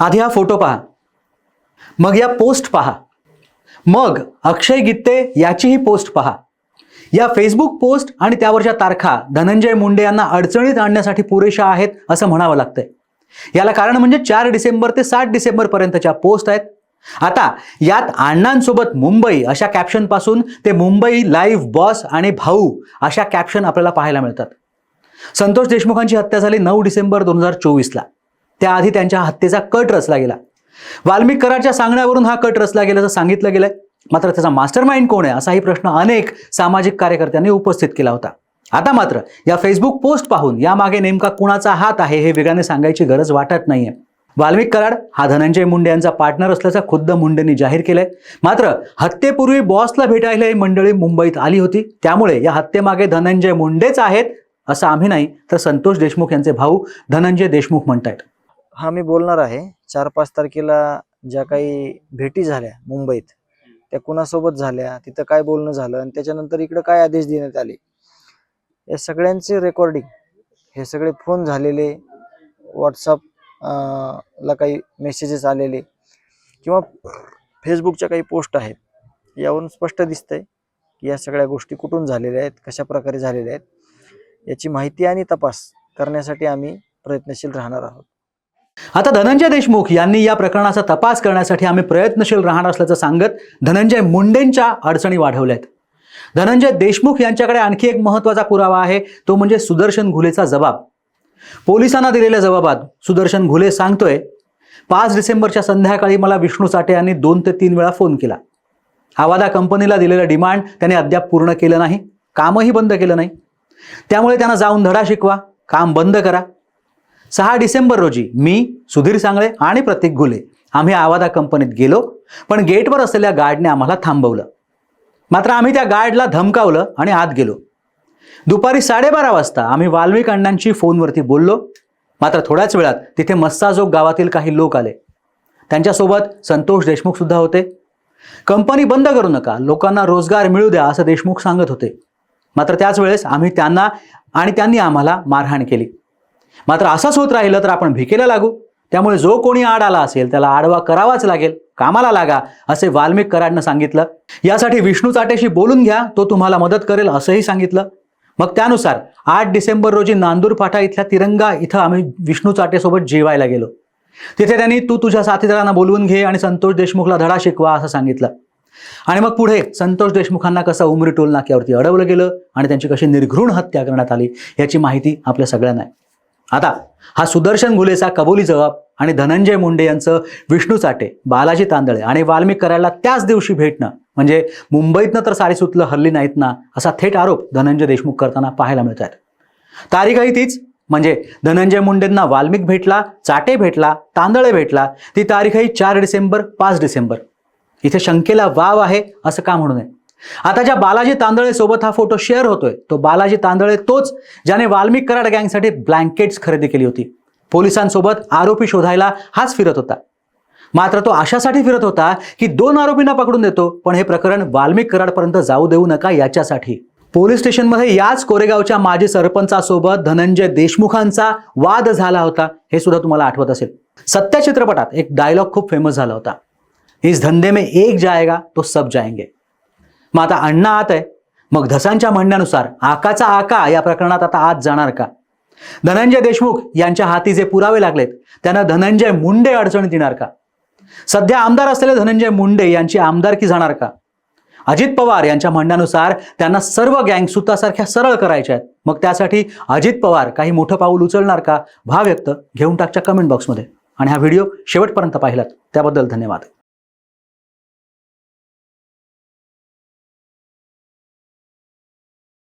आधी हा फोटो पहा. मग या पोस्ट पहा. मग अक्षय गित्ते याचीही पोस्ट पहा. या फेसबुक पोस्ट आणि त्यावरच्या तारखा धनंजय मुंडे यांना अडचणीत आणण्यासाठी पुरेशा आहेत असं म्हणावं लागतंय. याला कारण म्हणजे चार डिसेंबर ते सात डिसेंबर पर्यंतच्या पोस्ट आहेत. आता यात अण्णांसोबत मुंबई अशा कॅप्शनपासून ते मुंबई लाईव्ह बॉस आणि भाऊ अशा कॅप्शन आपल्याला पाहायला मिळतात. संतोष देशमुखांची हत्या झाली नऊ डिसेंबर दोन हजार चोवीसला. त्याआधी त्यांच्या हत्येचा कट रचला गेला. वाल्मिक कराडच्या सांगण्यावरून हा कट रचला गेल्याचं सांगितलं गेलंय. मात्र त्याचा मास्टर माइंड कोण आहे असाही प्रश्न अनेक सामाजिक कार्यकर्त्यांनी उपस्थित केला होता. आता मात्र या फेसबुक पोस्ट पाहून यामागे नेमका कुणाचा हात आहे हे वेगाने सांगायची गरज वाटत नाहीये. वाल्मिक कराड हा धनंजय मुंडे यांचा पार्टनर असल्याचा खुद्द मुंडेंनी जाहीर केलंय. मात्र हत्येपूर्वी बॉसला भेटायला ही मंडळी मुंबईत आली होती. त्यामुळे या हत्येमागे धनंजय मुंडेच आहेत असं आम्ही नाही तर संतोष देशमुख यांचे भाऊ धनंजय देशमुख म्हणतायत. हा मी बोलणार आहे. चार पाच तारखेला ज्या काही भेटी झाल्या मुंबईत त्या कुणासोबत झाल्या तिथं काय बोलणं झालं आणि त्याच्यानंतर इकडं काय आदेश देण्यात आले या सगळ्यांचे रेकॉर्डिंग हे सगळे फोन झालेले व्हॉट्सअप ला काही मेसेजेस आलेले किंवा फेसबुकच्या काही पोस्ट आहेत यावरून स्पष्ट दिसतंय की या सगळ्या गोष्टी कुठून झालेल्या आहेत कशा प्रकारे झालेल्या आहेत याची माहिती आणि तपास करण्यासाठी आम्ही प्रयत्नशील राहणार आहोत. आता धनंजय देशमुख यांनी या प्रकरणाचा तपास करण्यासाठी आम्ही प्रयत्नशील राहणार असल्याचं सांगत धनंजय मुंडेंच्या अडचणी वाढवल्यात. धनंजय देशमुख यांच्याकडे आणखी एक महत्त्वाचा पुरावा आहे तो म्हणजे सुदर्शन घुलेचा जबाब. पोलिसांना दिलेल्या जबाबात सुदर्शन घुले सांगतोय पाच डिसेंबरच्या संध्याकाळी मला विष्णू साठे यांनी दोन ते तीन वेळा फोन केला. आवादा कंपनीला दिलेलं डिमांड त्याने अद्याप पूर्ण केलं नाही कामही बंद केलं नाही. त्यामुळे त्यांना जाऊन धडा शिकवा काम बंद करा. सहा डिसेंबर रोजी मी सुधीर सांगळे आणि प्रतीक घुले आम्ही आवादा कंपनीत गेलो पण गेटवर असलेल्या गार्डने आम्हाला थांबवलं. मात्र आम्ही त्या गार्डला धमकावलं आणि आत गेलो. दुपारी साडेबारा वाजता आम्ही वाल्मिक अण्णांशी फोनवरती बोललो. मात्र थोड्याच वेळात तिथे मस्साजोग गावातील काही लोक आले. त्यांच्यासोबत संतोष देशमुखसुद्धा होते. कंपनी बंद करू नका लोकांना रोजगार मिळू द्या असं देशमुख सांगत होते. मात्र त्याच वेळेस आम्ही त्यांना आणि त्यांनी आम्हाला मारहाण केली. मात्र असंच होत राहिलं तर आपण भिकेला लागू. त्यामुळे जो कोणी आड आला असेल त्याला आडवा करावाच लागेल. कामाला लागा असे वाल्मिक कराडनं सांगितलं. यासाठी विष्णू चाटेशी बोलून घ्या तो तुम्हाला मदत करेल असंही सांगितलं. मग त्यानुसार आठ डिसेंबर रोजी नांदूर फाटा इथल्या तिरंगा इथं आम्ही विष्णू चाटेसोबत जेवायला गेलो. तिथे त्यांनी तू तुझ्या साथीदारांना बोलवून घे आणि संतोष देशमुखला धडा शिकवा असं सांगितलं. आणि मग पुढे संतोष देशमुखांना कसं उमरी टोल नाक्यावरती अडवलं गेलं आणि त्यांची कशी निर्घृण हत्या करण्यात आली याची माहिती आपल्या सगळ्यांना आहे. आता हा सुदर्शन घुलेचा कबुली जबाब आणि धनंजय मुंडे यांचं विष्णू चाटे बालाजी तांदळे आणि वाल्मिक करायला त्याच दिवशी भेटणं म्हणजे मुंबईतनं तर सारी सुतलं हल्ली नाहीत ना असा थेट आरोप धनंजय देशमुख करताना पाहायला मिळत आहेत तारीखही तीच म्हणजे धनंजय मुंडेंना वाल्मिक भेटला चाटे भेटला तांदळे भेटला ती तारीखही चार डिसेंबर पाच डिसेंबर. इथे शंकेला वाव आहे असं का म्हणू नये? आता ज्या बालाजी तांदळे सोबत हा फोटो शेअर होतोय तो बालाजी तांदळे तोच ज्याने वाल्मिक कराड गँगसाठी ब्लँकेट्स खरेदी केली होती. पोलिसांसोबत आरोपी शोधायला हाच फिरत होता. मात्र तो अशासाठी फिरत होता की दोन आरोपींना पकडून देतो पण हे प्रकरण वाल्मिक कराडपर्यंत जाऊ देऊ नका याच्यासाठी. पोलीस स्टेशनमध्ये याच कोरेगावच्या माजी सरपंचासोबत धनंजय देशमुखांचा वाद झाला होता हे सुद्धा तुम्हाला आठवत असेल. सत्य चित्रपटात एक डायलॉग खूप फेमस झाला होता. इस धंदे में एक जाएगा तो सब जाएंगे. मग आता अण्णा आत आहे. मग धसांच्या म्हणण्यानुसार आकाचा आका या प्रकरणात आता आत जाणार का? धनंजय देशमुख यांच्या हाती जे पुरावे लागलेत त्यांना धनंजय मुंडे अडचणीत येणार का? सध्या आमदार असलेले धनंजय मुंडे यांची आमदारकी जाणार का? अजित पवार यांच्या म्हणण्यानुसार त्यांना सर्व गँग सुतासारख्या सरळ करायच्या आहेत. मग त्यासाठी अजित पवार काही मोठं पाऊल उचलणार का? भाव व्यक्त घेऊन टाकच्या कमेंट बॉक्समध्ये आणि हा व्हिडिओ शेवटपर्यंत पाहिलात. त्याबद्दल धन्यवाद.